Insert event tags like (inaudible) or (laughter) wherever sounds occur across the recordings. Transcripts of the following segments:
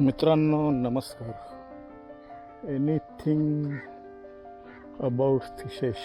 मित्रांनो नमस्कार. Anything about fishes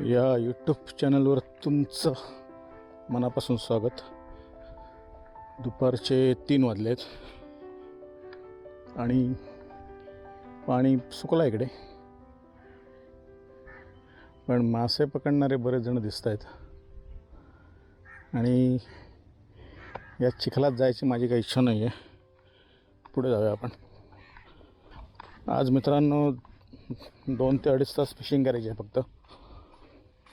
या यूट्यूब चॅनलवर तुमचं मनापासून स्वागत. दुपारचे तीन वाजले आहेत आणि पाणी सुकलं इकडे. पण मासे पकडणारे बरेच जण दिसत आहेत आणि या चिखलात जायची माझी काही इच्छा नाही आहे पुढे जाऊया आपण. आज मित्रांनो दोन ते अडीच तास फिशिंग करायची आहे फक्त.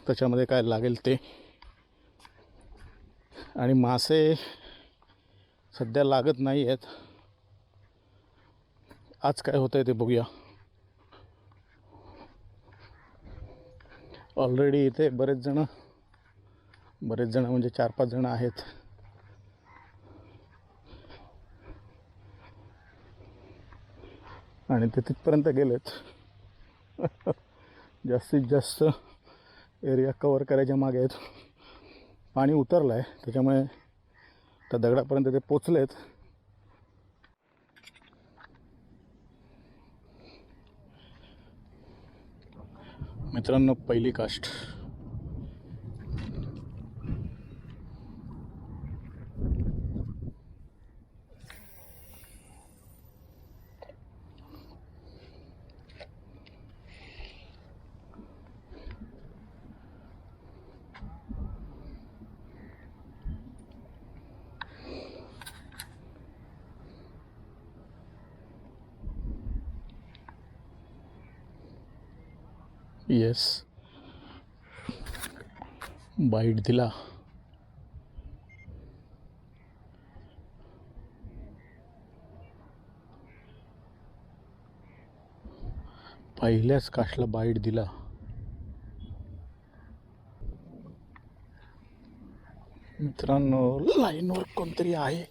त्याच्यामध्ये काय लागेल ते. आणि मासे सध्या लागत नाही आहेत. आज काय होतं आहे ते बघूया. ऑलरेडी इथे बरेच जणं बरेच जणं म्हणजे चार पाच जणं आहेत. आणि ते तिथपर्यंत गेलेत. (laughs) जास्तीत जास्त एरिया कवर करायच्या मागे आहेत. पाणी उतरलं आहे त्याच्यामुळे त्या दगडापर्यंत ते पोचलेत. मित्रांनो पहिली कास्ट येस बाईट दिला. पहिल्याच काशला बाईट दिला. मित्रांनो लाईनवर कोणतरी आहे.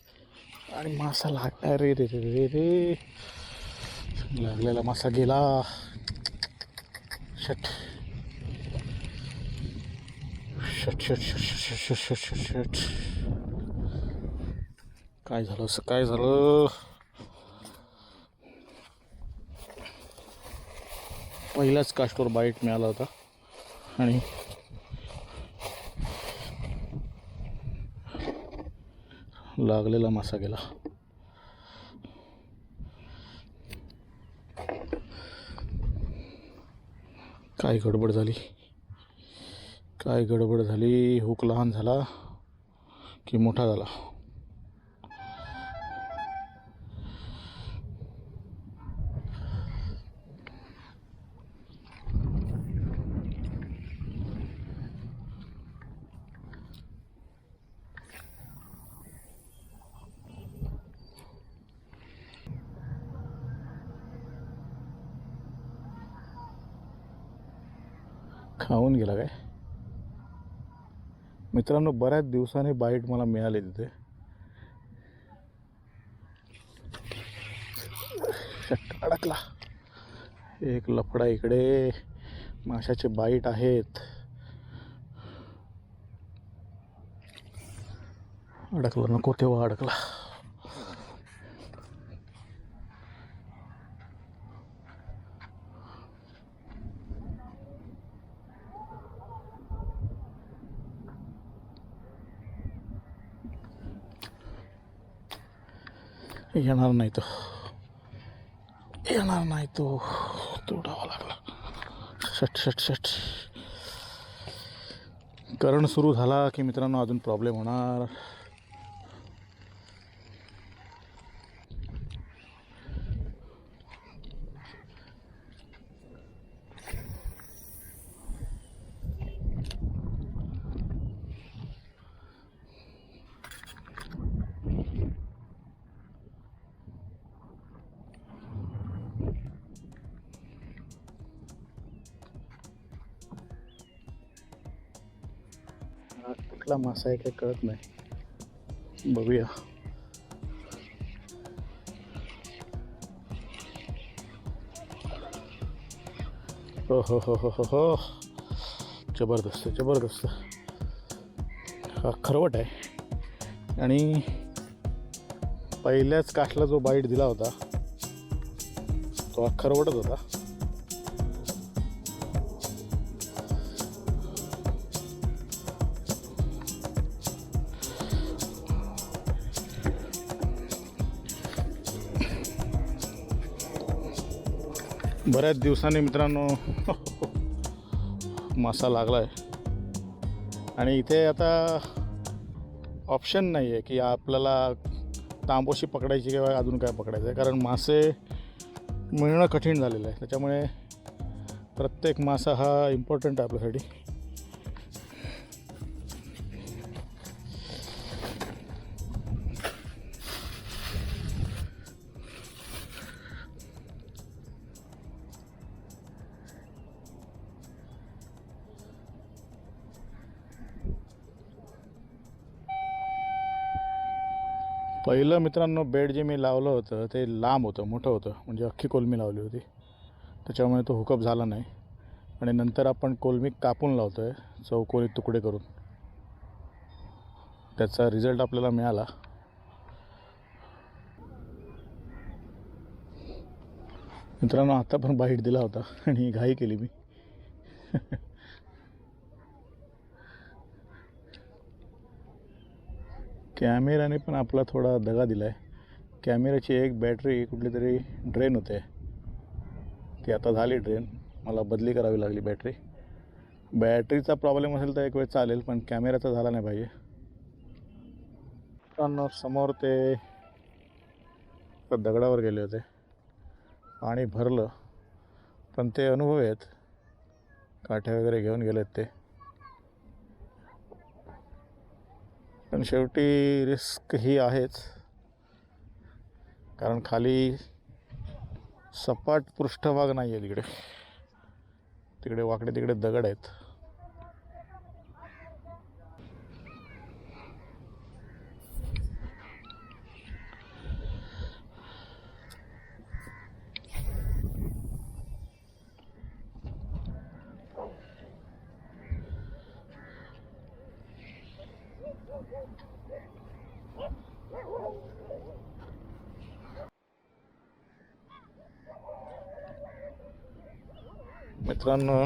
आणि मासा लागला रे रे रे रे रे. लागलेला मासा गेला. Shit. Shit, shit, shit, shit, shit, shit, shit, shit. काय झालं असं काय झालं पहिलाच कास्टवर बाईट मिळाला होता आणि लागलेला मासा गेला काय गडबड झाली? काय गडबड झाली? हुक लहान झाला की मोठा झाला खाऊन गेला काय मित्रांनो बऱ्याच दिवसाने बाईट मला मिळाली तिथे. अडकला. एक लफडा इकडे. माशाचे बाईट आहेत. अडकला नको तेव्हा अडकला. येणार नाही तो येणार नाही तो तोडावा लागला शट शट शट करण सुरू झाला की मित्रांनो अजून प्रॉब्लेम होणार कुठला मासा आहे काही कळत नाही. बघूया. हो हो हो हो हो हो. जबरदस्त जबरदस्त. हा खरवट आहे. आणि पहिल्याच काठला जो बाईट दिला होता तो खरवडत होता. बऱ्याच दिवसांनी मित्रांनो मासा लागला आहे आणि इथे आता ऑप्शन नाही आहे की आपल्याला तांबोशी पकडायची किंवा अजून काय पकडायचं आहे कारण मासे मिळणं कठीण झालेलं आहे. त्याच्यामुळे प्रत्येक मासा हा इम्पॉर्टंट आहे आपल्यासाठी. पहिलं मित्रांनो बेड जे मी लावलं होतं ते लांब होतं मोठं होतं. म्हणजे अख्खी कोलमी लावली होती. त्याच्यामुळे तो हुकअप झाला नाही. आणि नंतर आपण कोलमी कापून लावतो आहे चौकोनी तुकडे करून. त्याचा रिझल्ट आपल्याला मिळाला. मित्रांनो आता पण बाईट दिला होता आणि घाई केली मी. (laughs) कॅमेराने पण आपला थोडा दगा दिला आहे कॅमेऱ्याची एक बॅटरी कुठली तरी ड्रेन होते. ती आता झाली ड्रेन. मला बदली करावी लागली बॅटरी. बॅटरीचा प्रॉब्लेम असेल तर एक वेळ चालेल पण कॅमेऱ्याचा झाला नाही पाहिजे पण समोर ते दगडावर गेले होते. पाणी भरलं पण ते अनुभव आहेत. काठ्या वगैरे घेऊन गेलेत ते. पण शेवटी रिस्क ही आहेच. कारण खाली सपाट पृष्ठभाग नाही आहे तिकडे. तिकडे वाकडे तिकडे दगड आहेत. मित्रांनो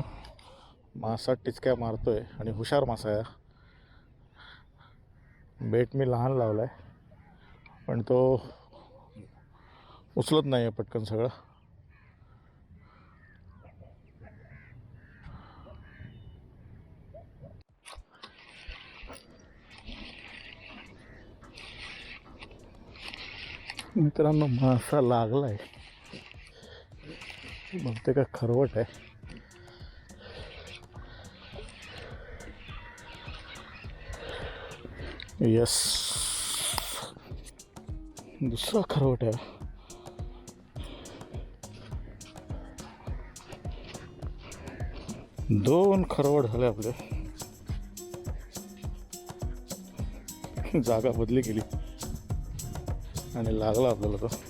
मासा टिचक्या आहे आणि हुशार मासा आहे बेट मी लहान लावला आहे पण तो उचलत नाही आहे पटकन सगळं. मित्रांनो मासा लागला आहे बहुतेक का खरवट आहे. यस दुसरा खरवट आहे दोन खरवट झाले आपले. जागा बदली गेली आणि लागला आपल्याला तो.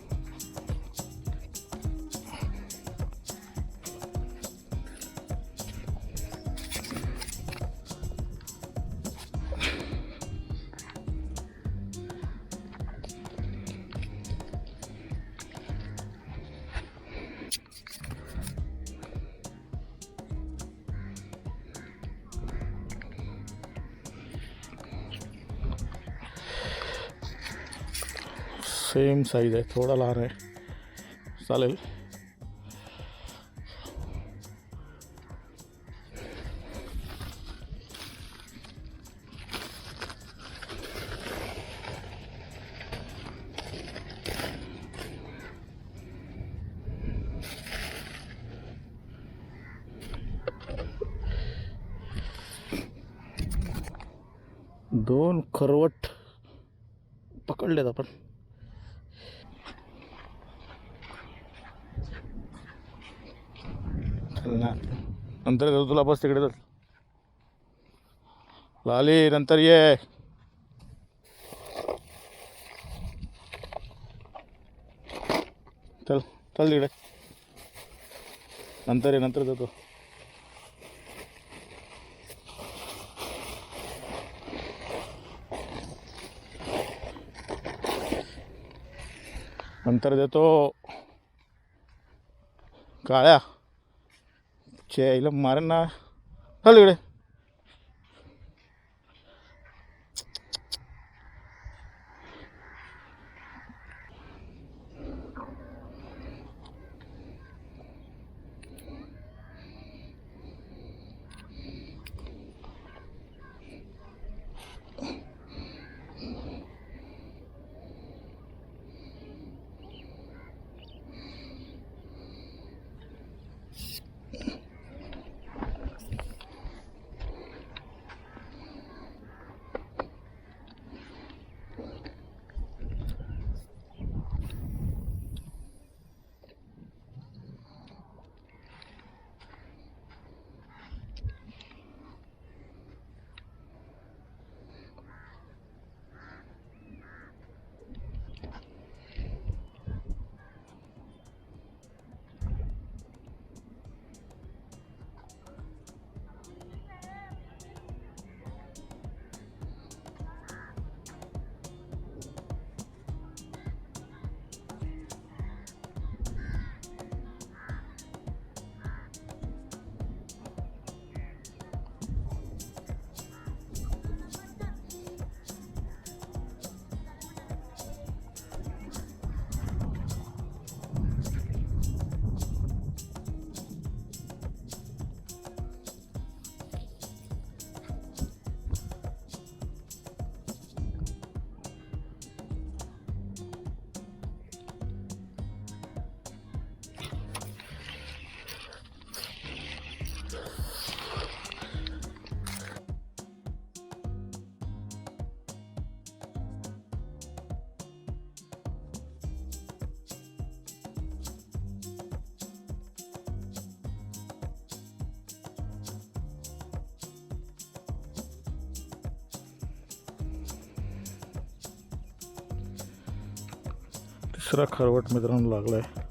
सेम साईज आहे थोडा लहान आहे चालेल दोन खरवट पकडलेत आपण नंतर जाऊ तुला बस तिकडे चल. लाली नंतर ये. चल चल तिकडे. नंतर ये नंतर जातो. नंतर देतो. काळ्या. છે એટલે મારે ના હાલ इकडे तिसरा खरवट मित्रांनो लागला आहे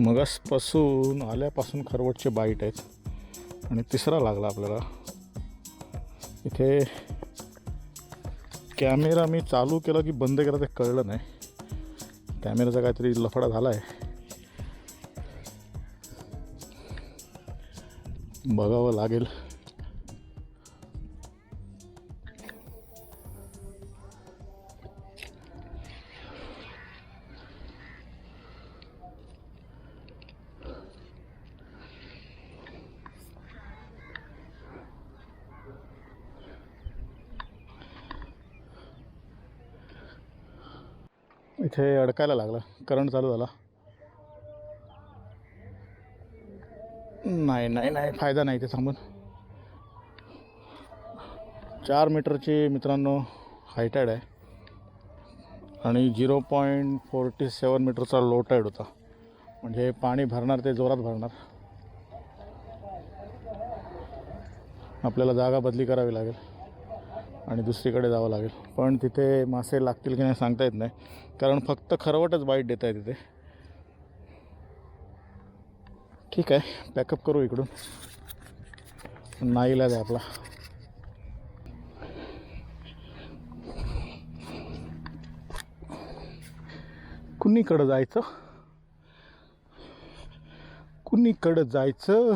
मगासपासून आल्यापासून खरवटचे बाईट आहेत. आणि तिसरा लागला आपल्याला. इथे कॅमेरा मी चालू केला की बंद केला ते कळलं नाही. कॅमेराचा काहीतरी लफडा झाला आहे बघावं लागेल. इथे अडकायला लागला. करंट चालू झाला. नाही नाही नाही. फायदा नाही ते थांबून. चार मीटरची मित्रांनो हायटाईड आहे. आणि झिरो पॉईंट फोर्टी सेवन मीटरचा लो टाईड होता. म्हणजे पाणी भरणार ते जोरात भरणार. आपल्याला जागा बदली करावी लागेल. आणि दुसरीकडे जावं लागेल. पण तिथे मासे लागतील की नाही सांगता येत नाही. कारण फक्त खरवटच बाईट देत आहे तिथे. ठीक आहे पॅकअप करू इकडून. नाईलाज आहे आपला. कुणीकडं जायचं? कुणीकडं जायचं?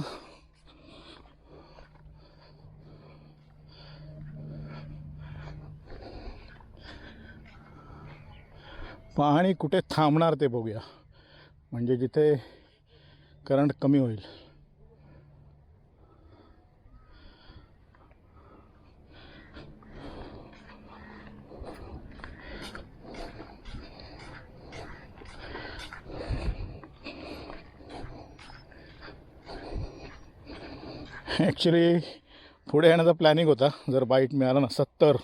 पाणी कुठे थांबणार ते बघूया. म्हणजे जिथे करंट कमी होईल. ॲक्च्युली पुढे येण्याचा प्लॅनिंग होता. जर बाईट मिळाला नसता तर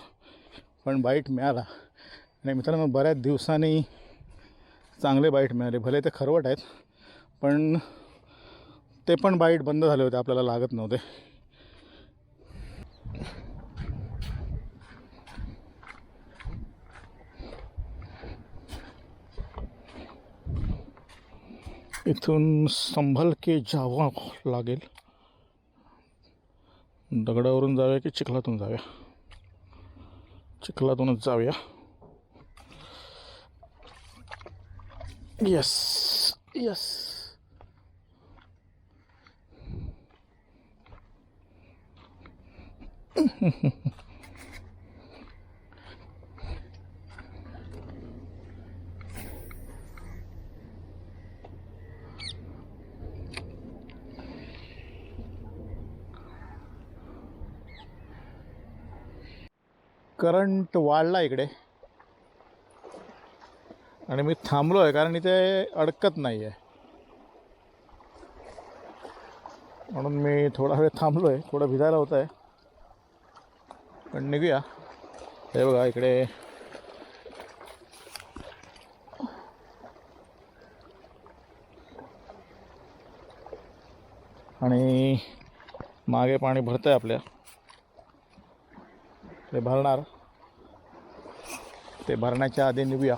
पण बाईट मिळाला. आणि मित्रांनो बऱ्याच दिवसांनी चांगले बाईट मिळाले. भले ते खरवट आहेत पण ते पण बाईट बंद झाले होते आपल्याला लागत नव्हते. इथून संभल के जावा लागेल. दगडावरून जाऊया की चिखलातून जाव्या चिखलातूनच जाऊया. येस येस करंट वाढला इकडे. आणि मी थांबलो आहे कारण इथे अडकत नाही आहे म्हणून मी थोडा वेळ थांबलो आहे थोडं भिजायला होतं आहे पण निघूया. हे बघा इकडे. आणि मागे पाणी भरतं आहे आपल्या. ते भरणार. ते भरण्याच्या आधी निघूया.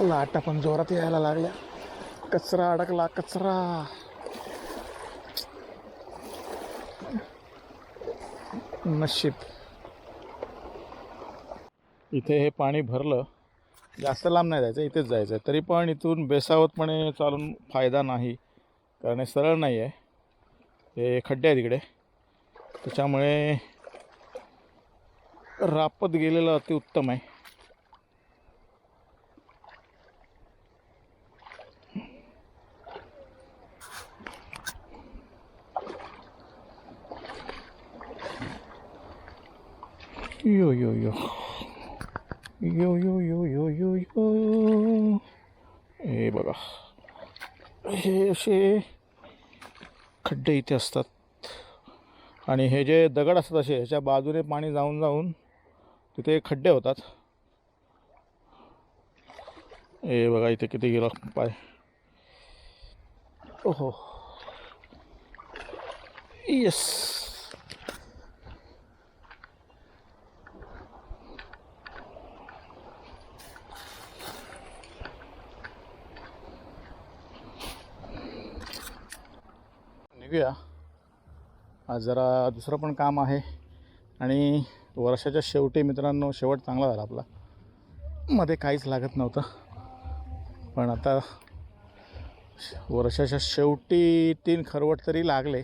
लाटा पण जोरात यायला लागल्या. कचरा अडकला कचरा. नशीब. इथे हे पाणी भरलं. जास्त लांब नाही जायचं इथेच जायचं आहे. तरी पण इथून बेसावतपणे चालून फायदा नाही कारण हे सरळ नाही आहे. हे खड्डे आहेत इकडे. त्याच्यामुळे रापत गेलेलं अतिउत्तम आहे. Йо-йо-йо. Йо-йо-йо-йо-йо-йо. हे बघा. हे असे खड्डे इथे असतात. आणि हे जे दगड असतात असे ह्याच्या बाजूने पाणी जाऊन जाऊन तिथे खड्डे होतात. हे बघा इथे किती गेला. पाय. ओहो. येस निघूया आज जरा दुसरं पण काम आहे. आणि वर्षाच्या शेवटी मित्रांनो शेवट चांगला झाला आपला. मध्ये काहीच लागत नव्हतं. पण आता वर्षाच्या शेवटी तीन खरवट तरी लागले.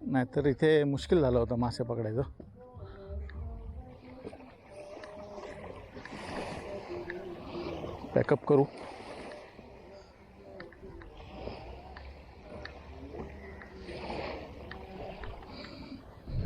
नाहीतर इथे मुश्किल झालं होतं मासे पकडायचं. पॅकअप करू.